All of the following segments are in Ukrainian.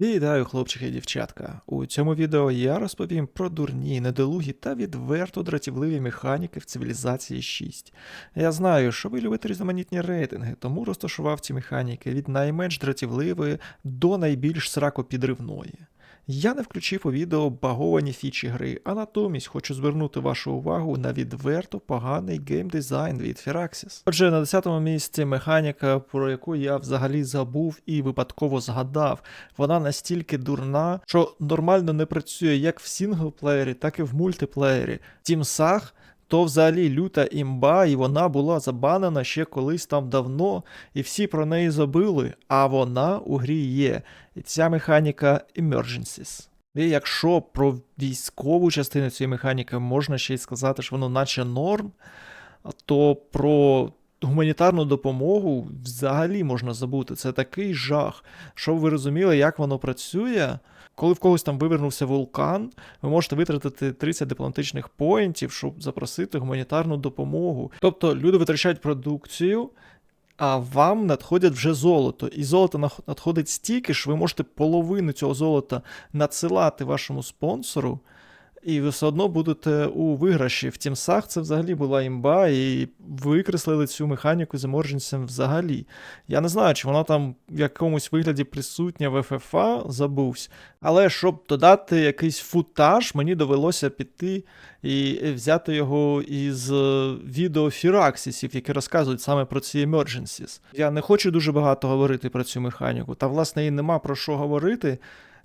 Вітаю, хлопчики і дівчатка. У цьому відео я розповім про дурні, недолугі та відверто дратівливі механіки в цивілізації 6. Я знаю, що ви любите різноманітні рейтинги, тому розташував ці механіки від найменш дратівливої до найбільш сракопідривної. Я не включив у відео баговані фічі гри, а натомість хочу звернути вашу увагу на відверто поганий геймдизайн від Firaxis. Отже, на 10-му місці механіка, про яку я взагалі забув і випадково згадав. Вона настільки дурна, що нормально не працює як в сінглплеєрі, так і в мультиплеєрі. Тімсах то взагалі люта імба, і вона була забанена ще колись там давно, і всі про неї забули, а вона у грі є. І ця механіка Emergencies. І якщо про військову частину цієї механіки можна ще й сказати, що воно наче норм, то про гуманітарну допомогу взагалі можна забути. Це такий жах, щоб ви розуміли, як воно працює. Коли в когось там вивернувся вулкан, ви можете витратити 30 дипломатичних поінтів, щоб запросити гуманітарну допомогу. Тобто люди витрачають продукцію, а вам надходять вже золото. І золото надходить стільки, що ви можете половину цього золота надсилати вашому спонсору. І ви все одно будете у виграші. В тімсах це взагалі була імба, і викреслили цю механіку з Emergency взагалі. Я не знаю, чи вона там в якомусь вигляді присутня в FFA, забувся. Але щоб додати якийсь футаж, мені довелося піти і взяти його із е, відео Фіраксісів, які розказують саме про ці emergencies. Я не хочу дуже багато говорити про цю механіку, та власне і нема про що говорити.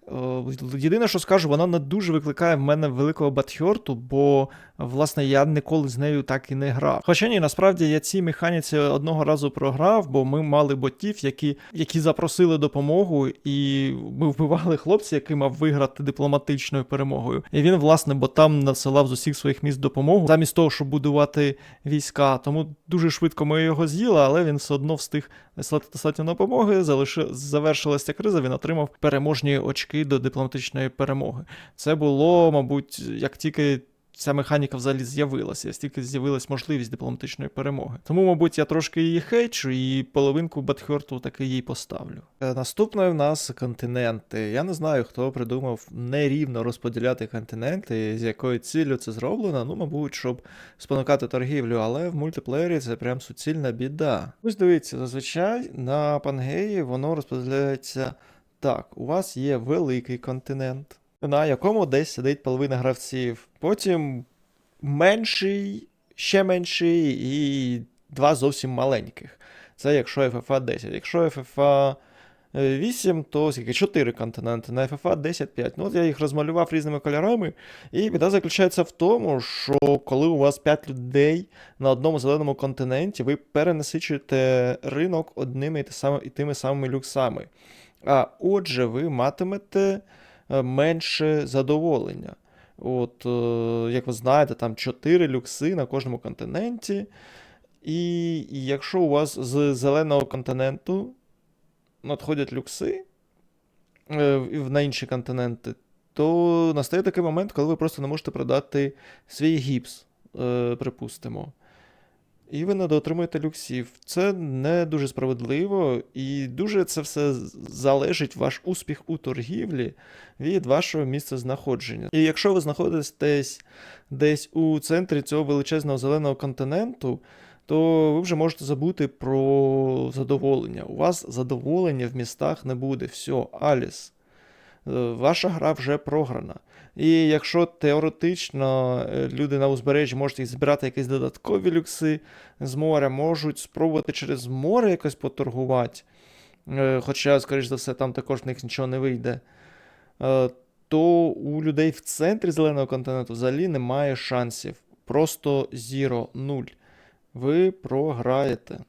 Е, Єдине, що скажу, вона не дуже викликає в мене великого батхьорту, бо власне я ніколи з нею так і не грав. Хоча ні, насправді я цій механіці одного разу програв, бо ми мали ботів, які, які запросили допомогу, і ми вбивали хлопця, який мав виграти дипломатичною перемогою. І він, власне, ботам насилав з усіх своїх міст допомогу, замість того, щоб будувати війська. Тому дуже швидко ми його з'їли, але він все одно встиг достатньо допомоги. Залиши... Завершилася криза, він отримав переможні очки до дипломатичної перемоги. Це було, мабуть, як тільки. Ця механіка взагалі з'явилася, стільки з'явилась можливість дипломатичної перемоги. Тому, мабуть, я трошки її хейчу і половинку Батхерту таки їй поставлю. Е, Наступною в нас континенти. Я не знаю, хто придумав нерівно розподіляти континенти, з якою ціллю це зроблено. Ну, мабуть, щоб спонукати торгівлю, але в мультиплеєрі це прям суцільна біда. Ось дивіться, зазвичай на Пангеї воно розподіляється так: у вас є великий континент на якому десь сидить половина гравців. Потім менший, ще менший і два зовсім маленьких. Це якщо FFA 10. Якщо FFA 8, то скільки 4 континенти, на FFA 10 5. Ну, от я їх розмалював різними кольорами. І біда заключається в тому, що коли у вас 5 людей на одному зеленому континенті, ви перенасичуєте ринок одними і, тими самими люксами. А отже, ви матимете е, менше задоволення. От, е, як ви знаєте, там 4 люкси на кожному континенті. І якщо у вас з зеленого континенту надходять люкси е, на інші континенти, то настає такий момент, коли ви просто не можете продати свій гіпс, е, припустимо. І ви недоотримуєте люксів. Це не дуже справедливо, і дуже це все залежить ваш успіх у торгівлі від вашого місця знаходження. І якщо ви знаходитесь десь у центрі цього величезного зеленого континенту, то ви вже можете забути про задоволення. У вас задоволення в містах не буде. Все, Аліс. Е, Ваша гра вже програна. І якщо теоретично е, люди на узбережжі можуть збирати якісь додаткові люкси з моря, можуть спробувати через море якось поторгувати, е, хоча, скоріш за все, там також в них нічого не вийде, то у людей в центрі зеленого континенту взагалі немає шансів. Просто зіро, нуль. Ви програєте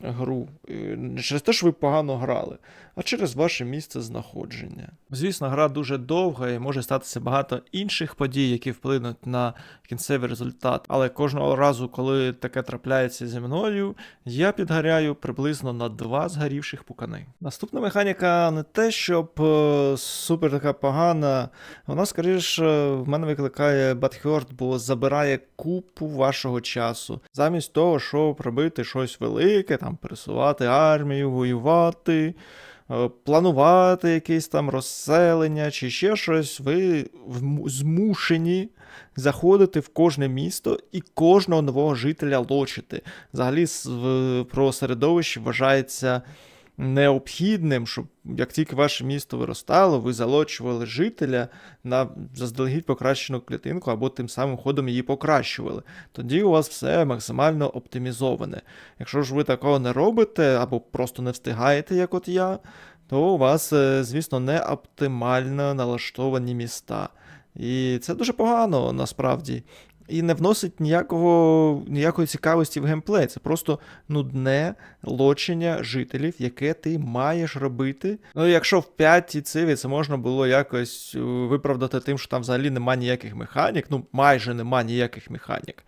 гру. Е, Не через те, що ви погано грали, а через ваше місце знаходження. Звісно, гра дуже довга і може статися багато інших подій, які вплинуть на кінцевий результат. Але кожного разу, коли таке трапляється зі мною, я підгоряю приблизно на два згорівших пукани. Наступна механіка не те, щоб е, супер така погана, вона скоріше в мене викликає Батхьорд, бо забирає купу вашого часу. Замість того, щоб робити щось велике, там пересувати армію, воювати. е, планувати якесь там розселення чи ще щось, ви змушені заходити в кожне місто і кожного нового жителя лочити. Взагалі, про середовище вважається необхідним, щоб як тільки ваше місто виростало, ви залочували жителя на заздалегідь покращену клітинку або тим самим ходом її покращували. Тоді у вас все максимально оптимізоване. Якщо ж ви такого не робите або просто не встигаєте, як от я, то у вас, е, звісно, не оптимально налаштовані міста. І це дуже погано насправді. І не вносить ніякого, ніякої цікавості в геймплей. Це просто нудне лочення жителів, яке ти маєш робити. Ну, якщо в п'ятій циві це можна було якось е, виправдати тим, що там взагалі нема ніяких механік, ну майже нема ніяких механік,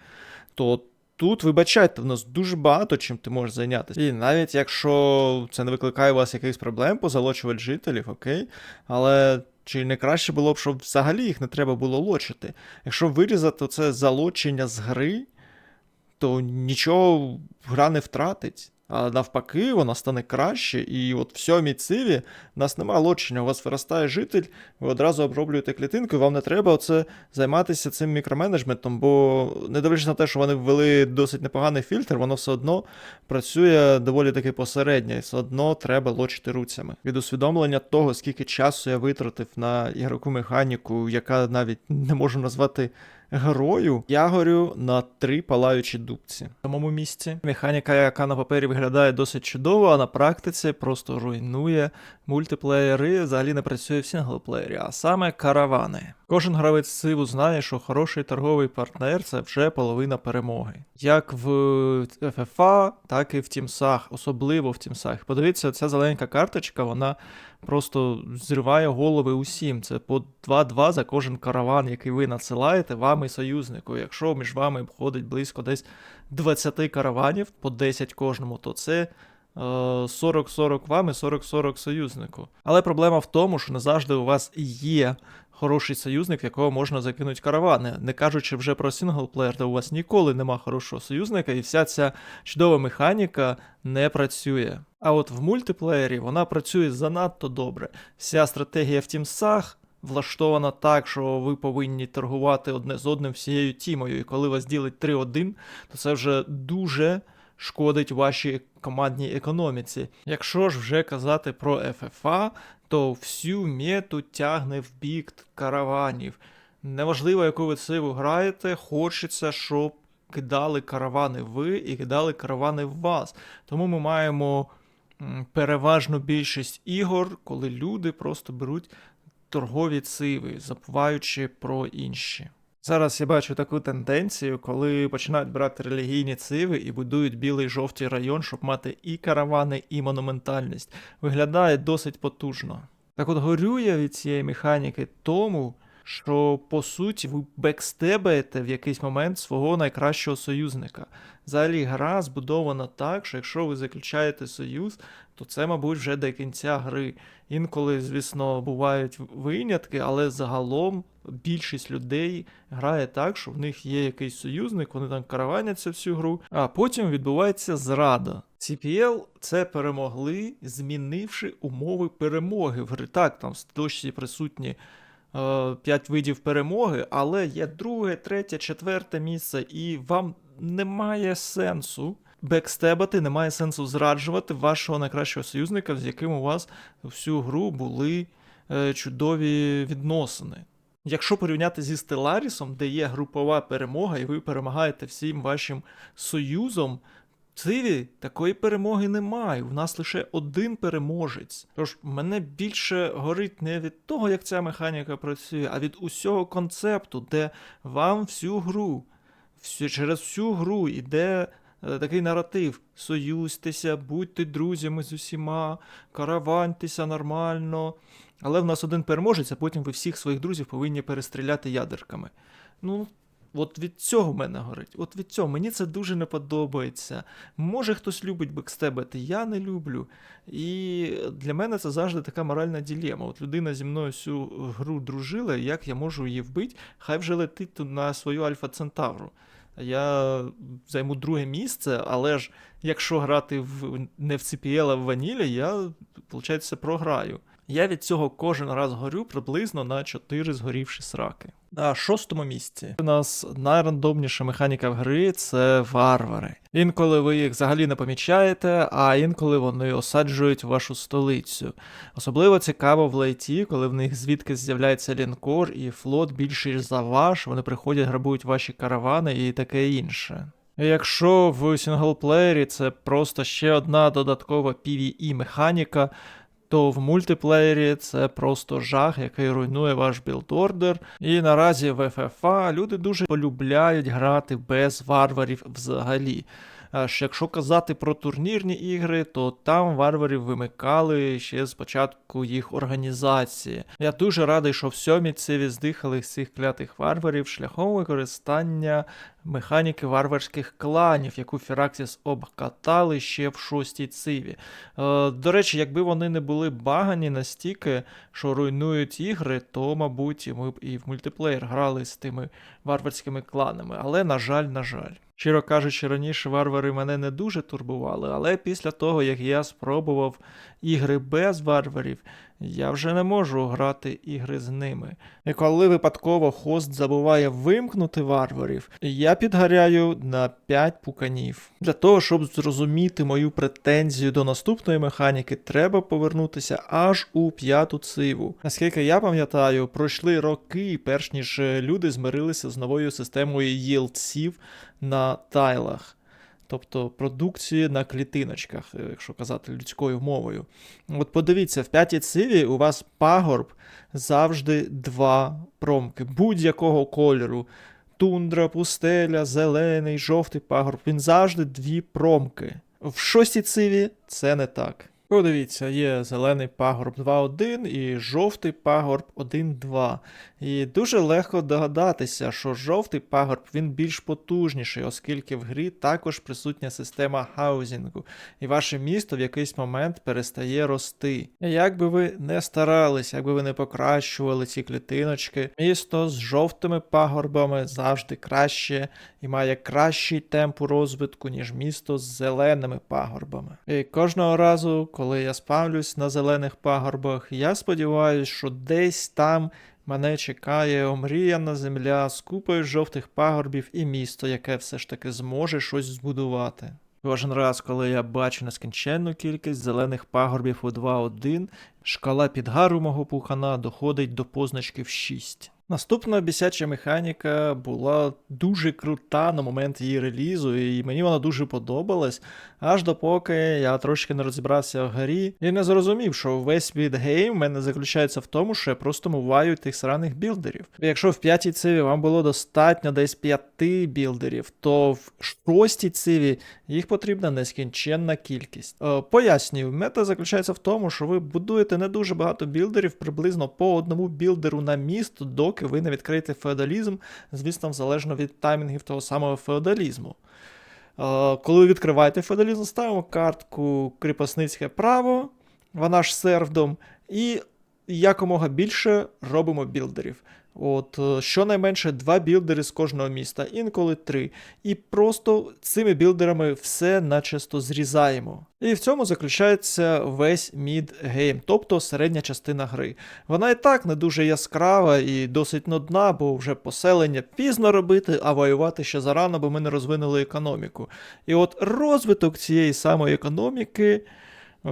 то тут, вибачайте, в нас дуже багато чим ти можеш зайнятися. І навіть якщо це не викликає у вас якихось проблем позалочувати жителів, окей, але. Чи не краще було б, щоб взагалі їх не треба було лочити? Якщо вирізати це залочення з гри, то нічого гра не втратить. Навпаки, вона стане краще. І от в сьомій циві нас немає лочення. У вас виростає житель, ви одразу оброблюєте клітинку, і вам не треба оце займатися цим мікроменеджментом, бо не дивлячись на те, що вони ввели досить непоганий фільтр, воно все одно працює доволі таки посередньо, і все одно треба лочити руцями. Від усвідомлення того, скільки часу я витратив на ігроку механіку, яка навіть не можу назвати герою, я горю на три палаючі дубці. В самому місці механіка, яка на папері виглядає досить чудово, а на практиці просто руйнує мультиплеєри, взагалі не працює в сінглплеєрі, а саме каравани. Кожен гравець сиву знає, що хороший торговий партнер це вже половина перемоги. Як в FFA, так і в Тімсах, особливо в Тімсах. Подивіться, ця зеленька карточка, вона просто зриває голови усім. Це по 2-2 за кожен караван, який ви надсилаєте вам і союзнику. Якщо між вами входить близько десь 20 караванів, по 10 кожному, то це. е, 40-40 вам і 40-40 союзнику. Але проблема в тому, що не завжди у вас є хороший союзник, в якого можна закинути каравани. Не кажучи вже про синглплеєр, де у вас ніколи нема хорошого союзника, і вся ця чудова механіка не працює. А от в мультиплеєрі вона працює занадто добре. Вся стратегія в тімсах влаштована так, що ви повинні торгувати одне з одним всією тімою. І коли вас ділить 3-1, то це вже дуже шкодить вашій командній економіці. Якщо ж вже казати про FFA, то всю мету тягне в бік караванів. Неважливо, яку ви циву граєте, хочеться, щоб кидали каравани ви і кидали каравани в вас. Тому ми маємо переважну більшість ігор, коли люди просто беруть торгові циви, забуваючи про інші. Зараз я бачу таку тенденцію, коли починають брати релігійні циви і будують білий жовтий район, щоб мати і каравани, і монументальність. Виглядає досить потужно. Так от горю я від цієї механіки тому, що по суті ви бекстебаєте в якийсь момент свого найкращого союзника. Взагалі гра збудована так, що якщо ви заключаєте союз, то це, мабуть, вже до кінця гри. Інколи, звісно, бувають винятки, але загалом більшість людей грає так, що в них є якийсь союзник, вони там караваняться всю гру, а потім відбувається зрада. CPL це перемогли, змінивши умови перемоги в гри. Так, там в дощі присутні. 5 видів перемоги, але є друге, третє, четверте місце, і вам немає сенсу бекстебати, немає сенсу зраджувати вашого найкращого союзника, з яким у вас всю гру були е, чудові відносини. Якщо порівняти зі Стеларісом, де є групова перемога, і ви перемагаєте всім вашим союзом, Циві такої перемоги немає. У нас лише один переможець. Тож мене більше горить не від того, як ця механіка працює, а від усього концепту, де вам всю гру, всю, через всю гру йде е, такий наратив: союзьтеся, будьте друзями з усіма, караваньтеся нормально. Але в нас один переможець, а потім ви всіх своїх друзів повинні перестріляти ядерками. Ну, От від цього мене горить. От від цього мені це дуже не подобається. Може хтось любить бекстебити, я не люблю. І для мене це завжди така моральна ділема. От людина зі мною всю гру дружила, як я можу її вбити, хай вже летить на свою Альфа Центавру. я займу друге місце, але ж якщо грати в не в CPL, а в ванілі, я, виходить, програю. Я від цього кожен раз горю приблизно на 4 згорівші сраки. На шостому місці у нас найрандомніша механіка в гри це варвари. Інколи ви їх взагалі не помічаєте, а інколи вони осаджують вашу столицю. Особливо цікаво в лайті, коли в них звідки з'являється лінкор і флот більший за ваш, вони приходять, грабують ваші каравани і таке інше. Якщо в сінглплеєрі це просто ще одна додаткова PvE механіка, то в мультиплеєрі це просто жах, який руйнує ваш білдордер. І наразі в FFA люди дуже полюбляють грати без варварів взагалі. Аж якщо казати про турнірні ігри, то там варварів вимикали ще з початку їх організації. Я дуже радий, що в сьомій циві з цих клятих варварів шляхом використання механіки варварських кланів, яку Фіраксіс обкатали ще в шостій циві. Е, до речі, якби вони не були багані настільки, що руйнують ігри, то, мабуть, ми б і в мультиплеєр грали з тими варварськими кланами. Але, на жаль, на жаль. Щиро кажучи, раніше варвари мене не дуже турбували, але після того, як я спробував ігри без варварів, я вже не можу грати ігри з ними. І коли випадково хост забуває вимкнути варварів, я підгаряю на 5 пуканів. Для того, щоб зрозуміти мою претензію до наступної механіки, треба повернутися аж у п'яту циву. Наскільки я пам'ятаю, пройшли роки, перш ніж люди змирилися з новою системою їлдсів на тайлах. Тобто продукції на клітиночках, е, якщо казати людською мовою. От подивіться, в п'ятій циві у вас пагорб завжди два промки, будь-якого кольору. Тундра, пустеля, зелений, жовтий пагорб. Він завжди дві промки. В шостій циві це не так. Подивіться, є зелений пагорб 2.1 і жовтий пагорб 1.2. І дуже легко догадатися, що жовтий пагорб він більш потужніший, оскільки в грі також присутня система хаузінгу, і ваше місто в якийсь момент перестає рости. І як би ви не старались, як би ви не покращували ці клітиночки, місто з жовтими пагорбами завжди краще і має кращий темп розвитку, ніж місто з зеленими пагорбами. І кожного разу, коли я спавлюсь на зелених пагорбах, я сподіваюся, що десь там мене чекає омріяна земля з купою жовтих пагорбів і місто, яке все ж таки зможе щось збудувати. Кожен раз, коли я бачу нескінченну кількість зелених пагорбів у 2.1, шкала підгару мого пухана доходить до позначки в 6. Наступна бісяча механіка була дуже крута на момент її релізу, і мені вона дуже подобалась, аж допоки я трошки не розібрався в грі і не зрозумів, що весь відгейм в мене заключається в тому, що я просто муваю тих сраних білдерів. Якщо в п'ятій циві вам було достатньо десь п'яти білдерів, то в шостій циві їх потрібна нескінченна кількість. Е, пояснюю, мета заключається в тому, що ви будуєте не дуже багато білдерів, приблизно по одному білдеру на місто, доки ви не відкриєте феодалізм, звісно, залежно від таймінгів того самого феодалізму. Е, коли ви відкриваєте феодалізм, ставимо картку кріпосницьке право, вона ж сервдом, і якомога більше робимо білдерів. От, е, щонайменше два білдери з кожного міста, інколи три. І просто цими білдерами все начисто зрізаємо. І в цьому заключається весь мід-гейм, тобто середня частина гри. Вона і так не дуже яскрава і досить нудна, бо вже поселення пізно робити, а воювати ще зарано, бо ми не розвинули економіку. І от розвиток цієї самої економіки е,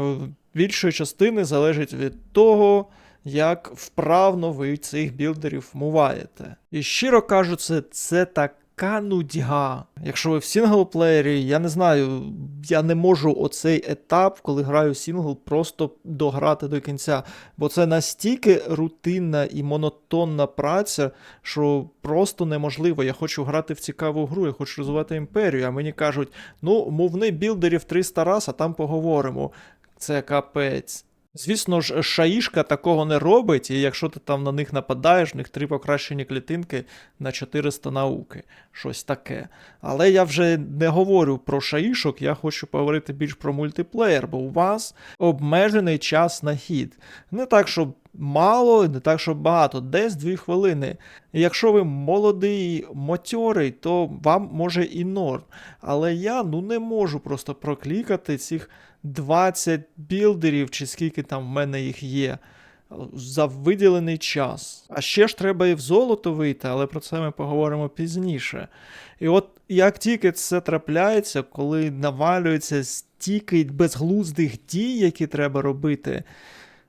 більшої частини залежить від того як вправно ви цих білдерів муваєте. І щиро кажучи, це така нудьга. Якщо ви в сінглплеєрі, я не знаю, я не можу оцей етап, коли граю сінгл, просто дограти до кінця. Бо це настільки рутинна і монотонна праця, що просто неможливо. Я хочу грати в цікаву гру, я хочу розвивати імперію. А мені кажуть, ну, мовни білдерів 300 раз, а там поговоримо. Це капець. Звісно ж, шаїшка такого не робить, і якщо ти там на них нападаєш, в них три покращені клітинки на 400 науки, щось таке. Але я вже не говорю про шаїшок, я хочу поговорити більш про мультиплеєр, бо у вас обмежений час на хід. Не так, щоб мало, не так, щоб багато, десь 2 хвилини. Якщо ви молодий, мотьорий, то вам може і норм. Але я ну не можу просто проклікати цих 20 білдерів, чи скільки там в мене їх є. За виділений час. А ще ж треба і в золото вийти, але про це ми поговоримо пізніше. І от як тільки це трапляється, коли навалюється стільки безглуздих дій, які треба робити,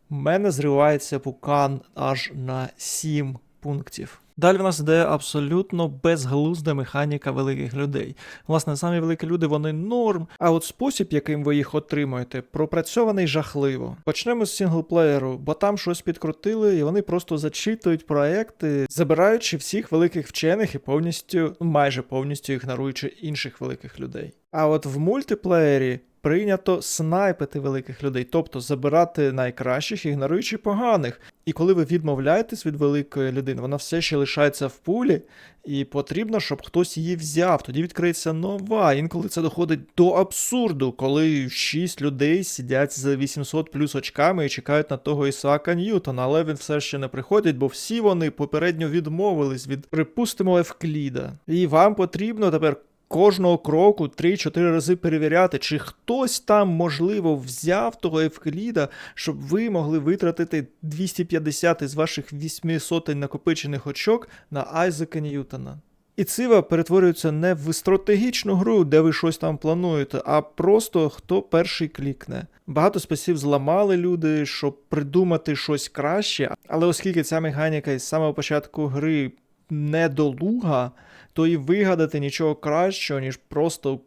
в мене зривається пукан аж на 7 пунктів. Далі в нас йде абсолютно безглузда механіка великих людей. Власне, самі великі люди вони норм, а от спосіб, яким ви їх отримуєте, пропрацьований жахливо. Почнемо з синглплеєру, бо там щось підкрутили, і вони просто зачитують проекти, забираючи всіх великих вчених і повністю, майже повністю ігноруючи інших великих людей. А от в мультиплеєрі прийнято снайпити великих людей, тобто забирати найкращих, ігноруючи поганих. І коли ви відмовляєтесь від великої людини, вона все ще лишається в пулі, і потрібно, щоб хтось її взяв. Тоді відкриється нова. Інколи це доходить до абсурду, коли 6 людей сидять з 800 плюс очками і чекають на того Ісаака Ньютона, але він все ще не приходить, бо всі вони попередньо відмовились від, припустимо, Евкліда. І вам потрібно тепер кожного кроку 3-4 рази перевіряти, чи хтось там, можливо, взяв того Евкліда, щоб ви могли витратити 250 із ваших 800 накопичених очок на Айзека Ньютона. І цива перетворюється не в стратегічну гру, де ви щось там плануєте, а просто хто перший клікне. Багато спасів зламали люди, щоб придумати щось краще, але оскільки ця механіка із самого початку гри недолуга, то і вигадати нічого кращого, ніж просто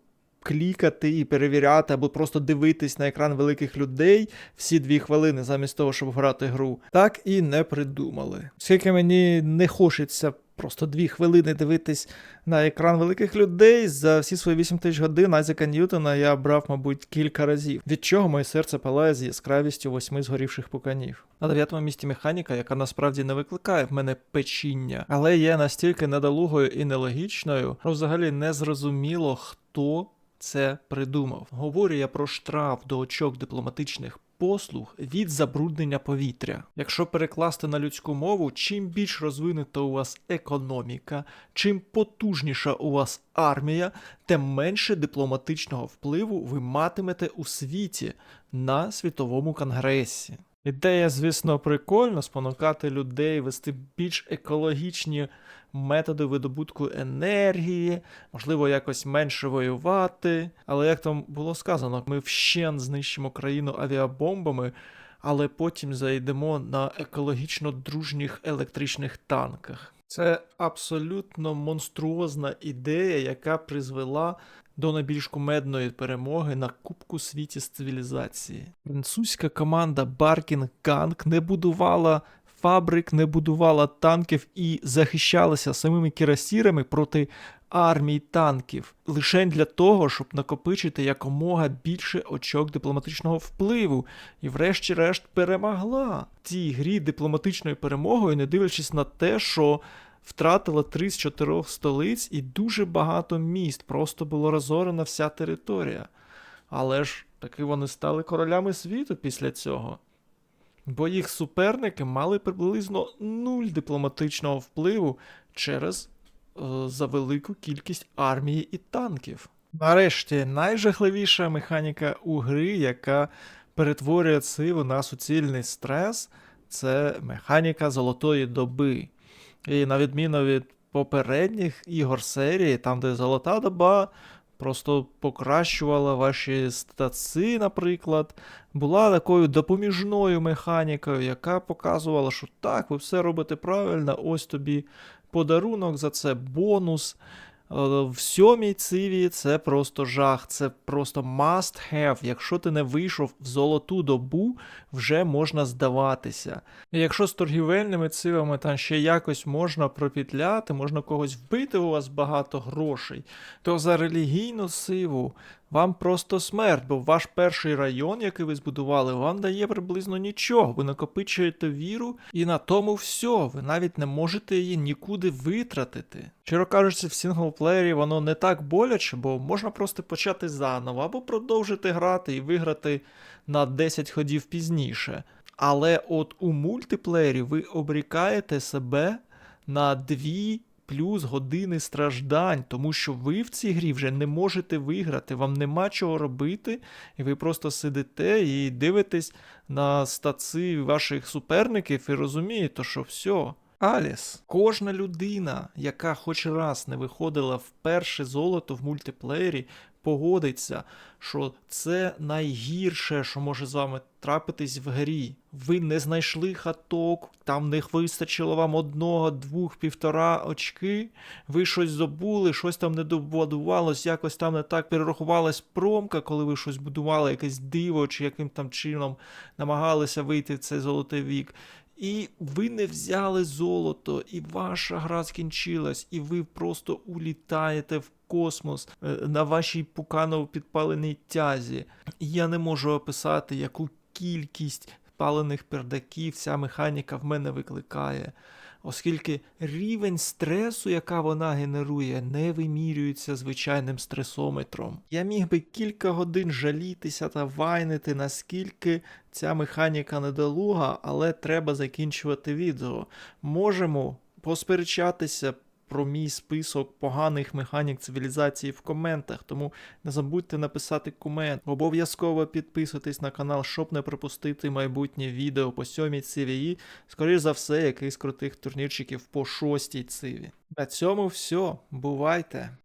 клікати і перевіряти, або просто дивитись на екран великих людей всі дві хвилини, замість того, щоб грати гру, так і не придумали. Оскільки мені не хочеться. Просто дві хвилини дивитись на екран великих людей. За всі свої 8 тисяч годин Айзека Ньютона я брав, мабуть, кілька разів, від чого моє серце палає з яскравістю восьми згорівших пуканів. На дев'ятому місці механіка, яка насправді не викликає в мене печіння, але є настільки недолугою і нелогічною, що взагалі не зрозуміло, хто це придумав. Говорю я про штраф до очок дипломатичних послуг від забруднення повітря. Якщо перекласти на людську мову, чим більш розвинута у вас економіка, чим потужніша у вас армія, тим менше дипломатичного впливу ви матимете у світі на світовому конгресі. Ідея, звісно, прикольна спонукати людей вести більш екологічні методи видобутку енергії, можливо, якось менше воювати. Але як там було сказано, ми вщен знищимо країну авіабомбами, але потім зайдемо на екологічно дружніх електричних танках. Це абсолютно монструозна ідея, яка призвела до найбільш кумедної перемоги на Кубку світі з цивілізації. Французька команда Баркін Ганг не будувала фабрик, не будувала танків і захищалася самими кірасірами проти армій танків лише для того, щоб накопичити якомога більше очок дипломатичного впливу, і, врешті-решт, перемогла цій грі дипломатичною перемогою, не дивлячись на те, що. Втратила три з чотирьох столиць і дуже багато міст, просто було розорена вся територія. Але ж таки вони стали королями світу після цього. Бо їх суперники мали приблизно нуль дипломатичного впливу через за велику кількість армії і танків. Нарешті, найжахливіша механіка у гри, яка перетворює сиву на суцільний стрес, це механіка золотої доби. І на відміну від попередніх ігор серії, там, де золота доба просто покращувала ваші стаци, наприклад, була такою допоміжною механікою, яка показувала, що так, ви все робите правильно, ось тобі подарунок за це бонус. Е, в сьомій циві це просто жах, це просто must have. Якщо ти не вийшов в золоту добу, вже можна здаватися. І якщо з торгівельними цивами там ще якось можна пропітляти, можна когось вбити, у вас багато грошей, то за релігійну сиву вам просто смерть, бо ваш перший район, який ви збудували, вам дає приблизно нічого. Ви накопичуєте віру, і на тому все. Ви навіть не можете її нікуди витратити. Щиро кажучи, в синглплеєрі воно не так боляче, бо можна просто почати заново або продовжити грати і виграти на 10 ходів пізніше. Але от у мультиплеєрі ви обрікаєте себе на дві плюс години страждань, тому що ви в цій грі вже не можете виграти, вам нема чого робити, і ви просто сидите і дивитесь на стаци ваших суперників і розумієте, що все. Аліс, кожна людина, яка хоч раз не виходила в перше золото в мультиплеєрі, погодиться, що це найгірше, що може з вами трапитись в грі. Ви не знайшли хаток, там не вистачило вам одного, двох, півтора очки. Ви щось забули, щось там не добудувалось, якось там не так перерахувалась промка, коли ви щось будували, якесь диво, чи яким там чином намагалися вийти в цей золотий вік. І ви не взяли золото, і ваша гра скінчилась, і ви просто улітаєте в космос е, на вашій пуканово підпаленій тязі. Я не можу описати, яку кількість палених пердаків ця механіка в мене викликає. Оскільки рівень стресу, яка вона генерує, не вимірюється звичайним стресометром. Я міг би кілька годин жалітися та вайнити, наскільки ця механіка недолуга, але треба закінчувати відео. Можемо посперечатися про мій список поганих механік цивілізації в коментах, тому не забудьте написати комент. Обов'язково підписуйтесь на канал, щоб не пропустити майбутнє відео по сьомій циві. Скоріш за все, якийсь крутих турнірчиків по шостій циві. На цьому все. Бувайте!